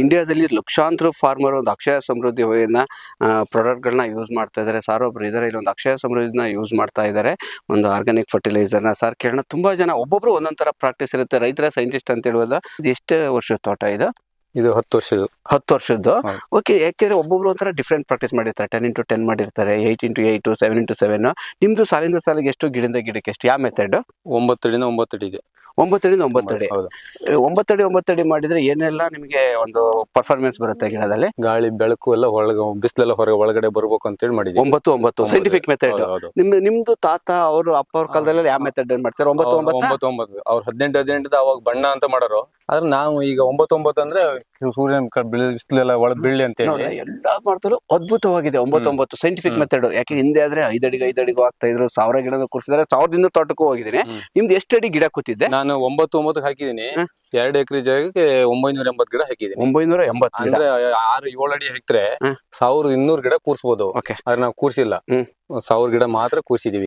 ಇಂಡಿಯಾದಲ್ಲಿ ಲಕ್ಷಾಂತರ ಫಾರ್ಮರ್ ಒಂದು ಅಕ್ಷಯ ಸಮೃದ್ಧಿ ಪ್ರಾಡಕ್ಟ್ಗಳನ್ನ ಯೂಸ್ ಮಾಡ್ತಾ ಇದ್ದಾರೆ. ಸಾರ್ ಒಬ್ರು ಇದ್ದಾರೆ ಇಲ್ಲಿ ಒಂದು ಅಕ್ಷಯ ಸಮೃದ್ಧಿನ ಯೂಸ್ ಮಾಡ್ತಾ ಇದ್ದಾರೆ. ಒಂದು ಆರ್ಗಾನಿಕ್ ಫರ್ಟಿಲೈಸರ್ನ ಸರ್ ಕೇಳೋಣ, ತುಂಬಾ ಜನ ಒಬ್ಬೊಬ್ರು ಒಂದೊಂದ್ ತರ ಪ್ರಾಕ್ಟೀಸ್ ಇರುತ್ತೆ. ರೈತರ ಸೈಂಟಿಸ್ಟ್ ಅಂತ ಹೇಳುವಲ್ಲ ಎಷ್ಟು ವರ್ಷದ ತೋಟ ಇದು? ಇದು ಹತ್ತು ವರ್ಷದ ಹತ್ತು ವರ್ಷದ್ದು. ಓಕೆ ಯಾಕೆಂದ್ರೆ ಒಬ್ಬೊಬ್ರು ಒಂಥರ ಡಿಫ್ರೆಂಟ್ ಪ್ರಾಕ್ಟೀಸ್ ಮಾಡಿರ್ತಾರೆ. ಟೆನ್ ಇಂಟು ಟೆನ್ ಮಾಡಿರ್ತಾರೆ eight into eight seven into seven ನಿಮ್ದು ಸಾಲಿಂದ ಸಾಲಿಗೆ ಎಷ್ಟು ಗಿಡದಿಂದ ಗಿಡಕ್ಕೆ ಎಷ್ಟು? ಯಾವ ಮೆಥಡ್ ಒಂಬತ್ತು ಒಂಬತ್ತಡಿ ಒಂಬತ್ತು ಅಡಿ ಇದೆ ಒಂಬತ್ತಡಿಯಿಂದ ಒಂಬತ್ತಡಿ ಒಂಬತ್ತಡಿ ಒಂಬತ್ತಡಿ ಮಾಡಿದ್ರೆ ಏನೆಲ್ಲ ನಿಮಗೆ ಒಂದು ಪರ್ಫಾರ್ಮೆನ್ಸ್ ಬರುತ್ತೆ ಗಿಡದಲ್ಲಿ? ಗಾಳಿ ಬೆಳಕು ಎಲ್ಲ ಒಳಗೆ ಬಿಸಿಲೆಲ್ಲ ಹೊರಗೆ ಒಳಗಡೆ ಬರ್ಬೇಕು ಅಂತೇಳಿ ಮಾಡಿದ್ವಿ ಒಂಬತ್ತು ಒಂಬತ್ತು. ಸೈಂಟಿಫಿಕ್ ಮೆಥಡ್ ನಿಮ್ಮ ಹೌದು. ನಿಮ್ ನಿಮ್ದು ತಾತ ಅವರು ಅಪ್ಪ ಅವ್ರ ಕಾಲದಲ್ಲಿ ಯಾವ ಮೆಥಡ್ ಏನ್ ಮಾಡ್ತಾರೆ? ಒಂಬತ್ತು ಅವ್ರು ಒಂಬತ್ತು ಒಂಬತ್ತು. ಅವ್ರು ಹದಿನೆಂಟು ಹದಿನೆಂಟು ಅವಾಗ ಬಣ್ಣ ಅಂತ ಮಾಡೋರು. ಆದ್ರೆ ನಾವು ಈಗ ಒಂಬತ್ತು ಒಂಬತ್ತು ಅಂದ್ರೆ ಸೂರ್ಯನ ಬಿಸಿಲೆಲ್ಲ ಒಳಗ್ ಬೀಳಿ ಅಂತ ಹೇಳಿ. ಎಲ್ಲ ಮಾಡ್ತಾರೋ ಅದ್ಭುತವಾಗಿದೆ ಒಂಬತ್ತೊಂಬತ್ತು ಸೈಂಟಿಫಿಕ್. ಮೆಥಡ್ ಯಾಕೆ ಹಿಂದೆ ಆದ್ರೆ ಐದಡಿಗೆ ಐದಡಿಗೂ ಆಗ್ತಾ ಇದ್ರು ಸಾವಿರ ಗಿಡದ ಕೂರಿಸಿದ್ರೆ ಸಾವಿರದಿಂದ ತೋಟಕ್ಕೂ ಹೋಗಿದ್ದೀನಿ. ನಿಮ್ದು ಎಷ್ಟು ಅಡಿ ಗಿಡ ಕೂತಿದ್ದೆ? ನಾನು ಒಂಬತ್ತು ಒಂಬತ್ತು ಹಾಕಿದ್ದೀನಿ ಎರಡು ಎಕರೆ ಜಾಗಕ್ಕೆ ಒಂಬೈನೂರ ಎಂಬತ್ತು ಗಿಡ ಹಾಕಿದ್ದೀನಿ. ಒಂಬೈನೂರ ಎಂಬತ್ತು ಅಂದ್ರೆ ಆರು ಏಳು ಅಡಿ ಹಾಕಿದ್ರೆ. ಸಾವಿರದ ಇನ್ನೂರು ಗಿಡ ಕೂರ್ಸ್ಬೋದು. ಓಕೆ. ಆದ್ರೆ ನಾವು ಕೂರ್ಸಿಲ್ಲ. ಸಾವಿರ ಗಿಡ ಮಾತ್ರ ಕೂರ್ಸಿದೀವಿ.